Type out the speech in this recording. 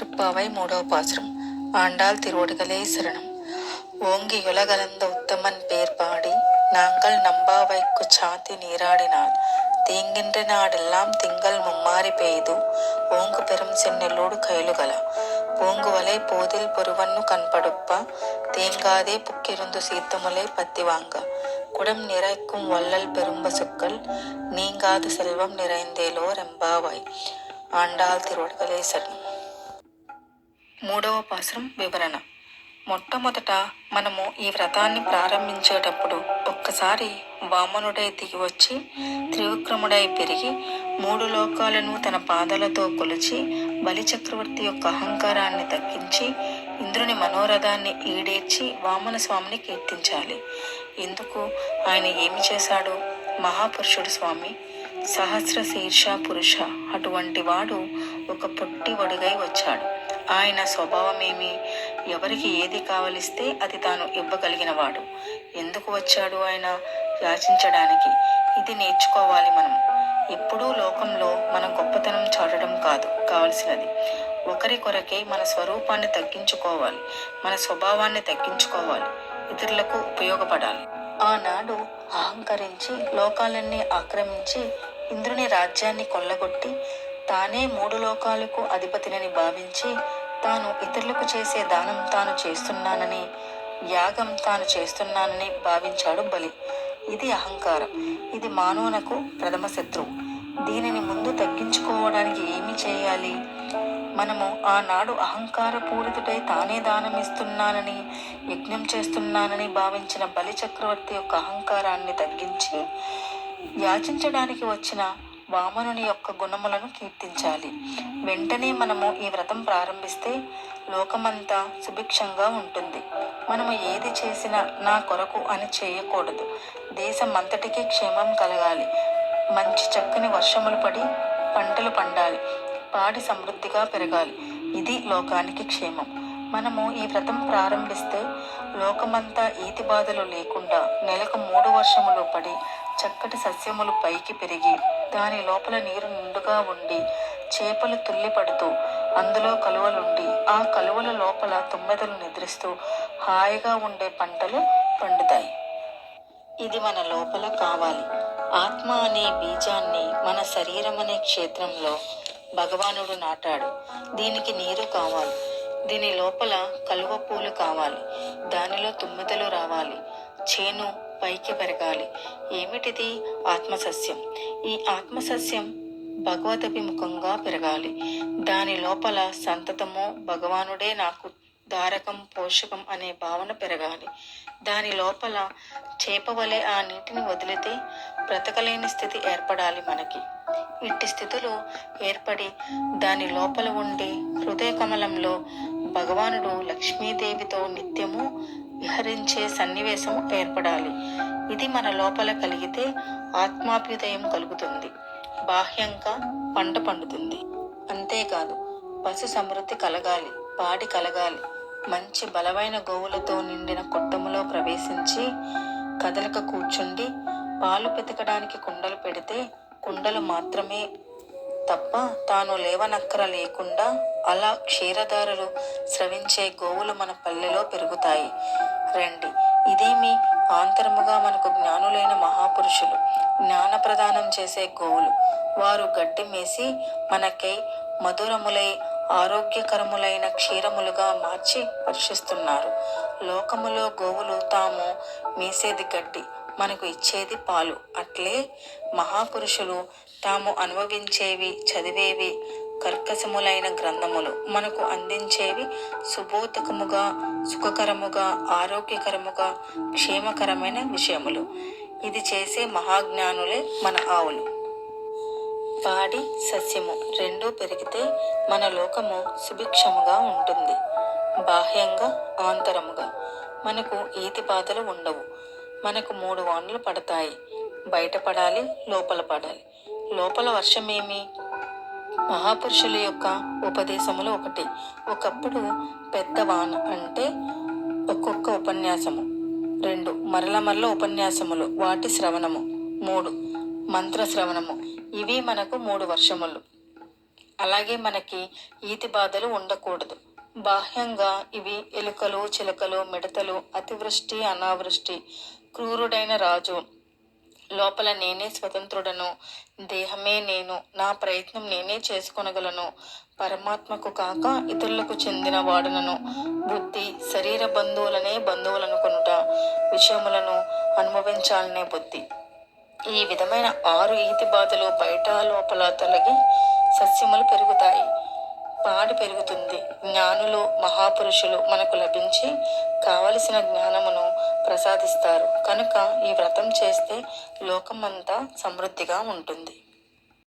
திருப்பாவை மூடோபாசுரம் ஆண்டாள் திருவடிகளே சரணம். ஓங்கி உலகலந்த உத்தமன் பேர் பாடி நாங்கள் நம்பாவைக்கு சாத்தி நீராடினால். தீங்கின்ற நாடெல்லாம் திங்கள் மும்மாறி பெய்து ஓங்கு பெரும் சென்னலோடு கைலுகளா பூங்குவலை போதில் பொறுவன்னு கண்படுப்பா தேங்காதே புக்கிருந்து சீத்தமுலை பத்தி வாங்க. குடம் நிறைக்கும் வள்ளல் பெரும்பசுக்கள் நீங்காத செல்வம் நிறைந்தேலோ ரெம்பாவாய். ஆண்டாள் திருவடிகளே சரணம். మూడవ పాశ్రం వివరణ. మొట్టమొదట మనము ఈ వ్రతాన్ని ప్రారంభించేటప్పుడు ఒక్కసారి వామనుడై దిగి వచ్చి త్రివిక్రముడై పెరిగి మూడు లోకాలను తన పాదాలతో కొలిచి బలిచక్రవర్తి యొక్క అహంకారాన్ని తగ్గించి ఇంద్రుని మనోరథాన్ని ఈడేర్చి వామన స్వామిని కీర్తించాలి. ఎందుకు? ఆయన ఏమి చేశాడు? మహాపురుషుడు స్వామి సహస్ర శీర్ష పురుష అటువంటి వాడు ఒక పొట్టి వడుగై వచ్చాడు. ఆయన స్వభావమేమి? ఎవరికి ఏది కావలిస్తే అది తాను ఇవ్వగలిగినవాడు. ఎందుకు వచ్చాడు ఆయన? యాచించడానికి. ఇది నేర్చుకోవాలి మనం. ఎప్పుడూ లోకంలో మన గొప్పతనం చాటడం కాదు కావలసినది. ఒకరి కొరకే మన స్వరూపాన్ని తగ్గించుకోవాలి మన స్వభావాన్ని తగ్గించుకోవాలి ఇతరులకు ఉపయోగపడాలి. ఆనాడు అహంకరించి లోకాలన్నీ ఆక్రమించి ఇంద్రుని రాజ్యాన్ని కొల్లగొట్టి తానే మూడు లోకాలకు అధిపతినని భావించి తాను ఇతరులకు చేసే దానం తాను చేస్తున్నానని యాగం తాను చేస్తున్నానని భావించాడు బలి. ఇది అహంకారం. ఇది మానవునకు ప్రథమ శత్రువు దీనిని ముందు తగ్గించుకోవడానికి ఏమి చేయాలి? మనము ఆనాడు అహంకార పూరితుడై తానే దానం ఇస్తున్నానని యజ్ఞం చేస్తున్నానని భావించిన బలి చక్రవర్తి యొక్క అహంకారాన్ని తగ్గించి యాచించడానికి వచ్చిన వామనుని యొక్క గుణములను కీర్తించాలి. వెంటనే మనము ఈ వ్రతం ప్రారంభిస్తే లోకమంతా సుభిక్షంగా ఉంటుంది. మనము ఏది చేసినా నా కొరకు అని చేయకూడదు. దేశం అంతటికీ క్షేమం కలగాలి. మంచి చక్కని వర్షములు పడి పంటలు పండాలి. పాడి సమృద్ధిగా పెరగాలి. ఇది లోకానికి క్షేమం. మనము ఈ వ్రతం ప్రారంభిస్తే లోకమంతా ఈతి బాధలు లేకుండా నెలకు మూడు వర్షములు పడి చక్కటి సస్యములు పైకి పెరిగి దాని లోపల నీరు నిండుగా ఉండి చేపలు తుల్లిపడుతూ అందులో కలువలుండి ఆ కలువల లోపల తుమ్మెదలు నిద్రిస్తూ హాయిగా ఉండే పంటలు పండుతాయి. ఇది మన లోపల కావాలి. ఆత్మ అనే బీజాన్ని మన శరీరం అనే క్షేత్రంలో భగవానుడు నాటాడు. దీనికి నీరు కావాలి. దీని లోపల కలువ పూలు కావాలి. దానిలో తుమ్మిదలు రావాలి. చేను పైకి పెరగాలి. ఏమిటిది? ఆత్మసస్యం ఈ ఆత్మసస్యం భగవదభిముఖంగా పెరగాలి. దాని లోపల సంతతము భగవానుడే నాకు దారకం పోషకం అనే భావన పెరగాలి. దాని లోపల చేపవలే ఆ నీటిని వదిలితే బ్రతకలేని స్థితి ఏర్పడాలి మనకి. ఇట్టి స్థితులు ఏర్పడి దాని లోపల ఉండే హృదయ కమలంలో భగవానుడు లక్ష్మీదేవితో నిత్యము విహరించే సన్నివేశము ఏర్పడాలి. ఇది మన లోపల కలిగితే ఆత్మాభ్యుదయం కలుగుతుంది. బాహ్యంగా పంట పండుతుంది. అంతేకాదు పశు సమృద్ధి కలగాలి పాడి కలగాలి. మంచి బలమైన గోవులతో నిండిన కొట్టములో ప్రవేశించి కదలక కూర్చుండి పాలు పెతకడానికి కుండలు పెడితే కుండలు మాత్రమే తప్ప తాను లేవనక్కర లేకుండా అలా క్షీరదారులు స్రవించే గోవులు మన పల్లెలో పెరుగుతాయి. రండి ఇదేమి ఆంతరముగా మనకు జ్ఞానులైన మహాపురుషులు జ్ఞాన ప్రదానం చేసే గోవులు. వారు గడ్డి మేసి మనకై మధురములై ఆరోగ్యకరములైన క్షీరములుగా మార్చి వర్షిస్తున్నారు లోకములో గోవులు తాము మేసేది గడ్డి మనకు ఇచ్చేది పాలు. అట్లే మహాపురుషులు తాము అనుభవించేవి చదివేవి కర్కశములైన గ్రంథములు. మనకు అందించేవి సుబోధకముగా సుఖకరముగా ఆరోగ్యకరముగా క్షేమకరమైన విషయములు. ఇది చేసే మహాజ్ఞానులే మన ఆవులు. పాడి సస్యము రెండూ పెరిగితే మన లోకము సుభిక్షముగా ఉంటుంది. బాహ్యంగా ఆంతరముగా. మనకు ఈతి బాధలు ఉండవు. మనకు మూడు వానలు పడతాయి. బయట పడాలి లోపల పడాలి. లోపల వర్షమేమి? మహాపురుషుల యొక్క ఉపదేశములు ఒకటి. ఒకప్పుడు పెద్ద వాన అంటే ఒక్కొక్క ఉపన్యాసము. రెండు మరల మరల ఉపన్యాసములు. వాటి శ్రవణము. మూడు మంత్రశ్రవణము. ఇవి మనకు మూడు వర్షములు. అలాగే మనకి ఈతి బాధలు ఉండకూడదు. బాహ్యంగా ఇవి ఎలుకలు చిలకలు మిడతలు అతివృష్టి అనావృష్టి క్రూరుడైన రాజు. లోపల నేనే స్వతంత్రుడను దేహమే నేను నా ప్రయత్నం నేనే చేసుకొనగలను. పరమాత్మకు కాక ఇతరులకు చెందిన వాడనను. బుద్ధి శరీర బంధువులనే బంధువులనుకొనుట విషయములను అనుభవించాలనే బుద్ధి. ఈ విధమైన ఆరు ఈతి బాధలు బయట లోపల తొలగి సస్యములు పెరుగుతాయి. పాడి పెరుగుతుంది. జ్ఞానులు మహాపురుషులు మనకు లభించి కావలసిన జ్ఞానమును ప్రసాదిస్తారు. కనుక ఈ వ్రతం చేస్తే లోకమంతా సమృద్ధిగా ఉంటుంది.